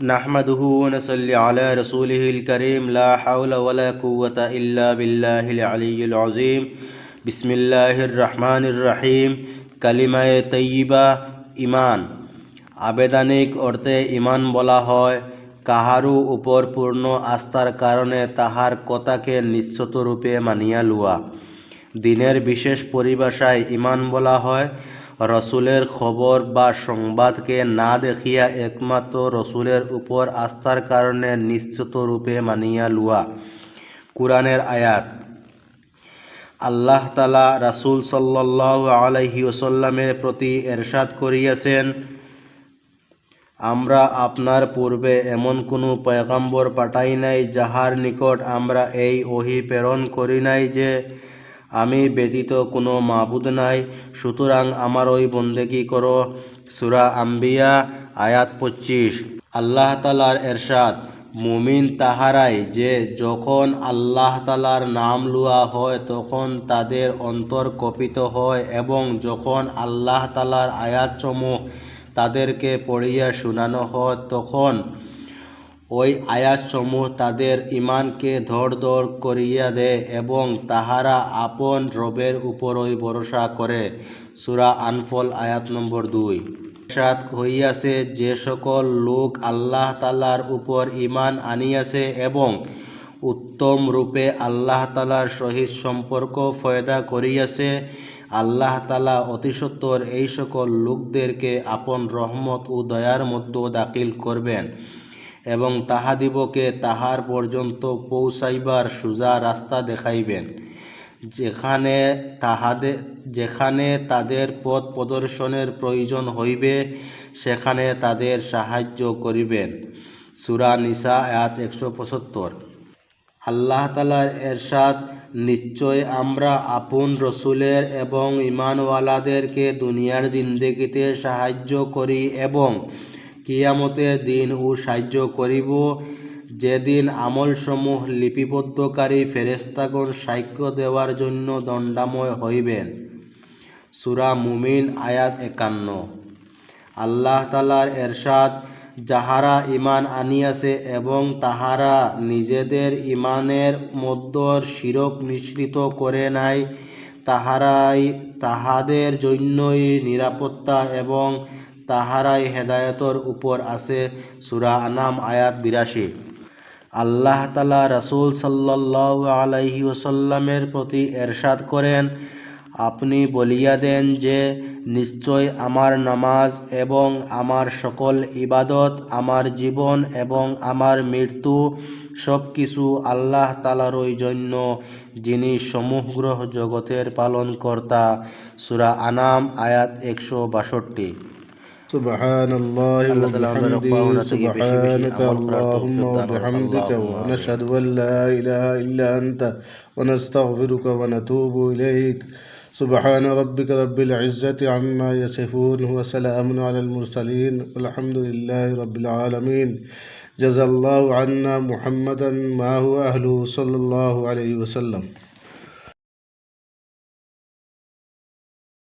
নাহমাদুহু على رسوله الكريم, لا حول ولا قوة إلا بالله العلي العظيم. بسم الله الرحمن الرحيم. كلمة طيبة ইমান আবেদনিক অর্থে ইমান বলা হয় কাহারু উপর পূর্ণ আস্থার কারণে তাহার কথাকে নিশ্চিতরূপে মানিয়া লওয়া। দিনের বিশেষ পরিভাষায় ইমান বলা হয় রসুলের খবর বা সংবাদকে না দেখিয়া একমাত্র রসুলের উপর আস্থার কারণে নিশ্চিত রূপে মানিয়া লুয়া কোরআনের আয়াত। আল্লাহ তালা রাসুল সাল্লাহ আলহি ওসাল্লামের প্রতি এরশাদ করিয়াছেন, আমরা আপনার পূর্বে এমন কোনো পয়গাম্বর পাঠাই নাই যাহার নিকট আমরা এই ওহি প্রেরণ করি নাই যে আমি ব্যতীত কোনো মাবুদ নাই। সুতরাং আমার ওই বন্দেগি করো? সুরা আম্বিয়া, আয়াত পঁচিশ। আল্লাহ তালার এরশাদ। মুমিন তাহারাই যে যখন আল্লাহ তালার নাম লুয়া হয়, তখন তাদের অন্তর কপিত হয় এবং যখন আল্লাহ তালার আয়াতসমূহ তাদেরকে পড়িয়া শোনানো হয়, তখন ওই আয়াতসমূহ তাদের ইমানকে ধড় করিয়া দেয় এবং তাহারা আপন রবের উপরই ভরসা করে। সুরা আনফল আয়াত নম্বর দুই। সাত হইয়াছে, যে সকল লোক আল্লাহ তালার উপর ইমান আনিয়াছে এবং উত্তম রূপে আল্লাহ তালার সহিত সম্পর্ক ফয়দা করিয়াছে, আল্লাহ তালা অতিসত্বর এই সকল লোকদেরকে আপন রহমত ও দয়ার মধ্যে দাখিল করবেন। এবং তাহাদিবকে তাহার পর্যন্ত পৌঁছাইবার সোজা রাস্তা দেখাইবেন। যেখানে তাহাদের যেখানে তাদের পথ প্রদর্শনের প্রয়োজন হইবে, সেখানে তাদের সাহায্য করিবেন। সুরা নিসা আয়াত একশো পঁচাত্তর। আল্লাহ তালার এরশাদ, নিশ্চয় আমরা আপন রসুলের এবং ইমানওয়ালাদেরকে দুনিয়ার জিন্দেগিতে সাহায্য করি এবং কিয়ামতের দিন ও সাহায্য করিব। যেদিন আমলসমূহ লিপিবদ্ধকারী ফেরেস্তাগণ সাক্ষ্য দেওয়ার জন্য দণ্ডাময় হইবেন। সুরা মুমিন, আয়াত একান্ন। আল্লাহ তালার এরশাদ, যাহারা ইমান আনিয়াছে এবং তাহারা নিজেদের ইমানের মধ্যর শিরক মিশ্রিত করে নাই, তাহারাই তাহাদের জন্যই নিরাপত্তা এবং তাহারাই হেদায়তর উপর আছে সুরা আনাম আয়াত বিরাশি। আল্লাহ তালা রসুল সাল্লাহ আলাইহি ওসাল্লামের প্রতি এরশাদ করেন, আপনি বলিয়া দেন যে, নিশ্চয় আমার নামাজ এবং আমার সকল ইবাদত, আমার জীবন এবং আমার মৃত্যু সব কিছু আল্লাহ তালারই জন্য, যিনি সমগ্র জগতের পালন কর্তা সুরা আনাম আয়াত একশো বাষট্টি। سبحان الله وبحمده سبحانك اللهم وبحمدك ونشهد أن لا إله إلا أنت ونستغفرك ونتوب إليك. سبحان ربك رب العزة عما يصفون وسلام على المرسلين. والحمد لله رب العالمين. جزا الله عنا محمدا ما هو أهله صلى الله عليه وسلم.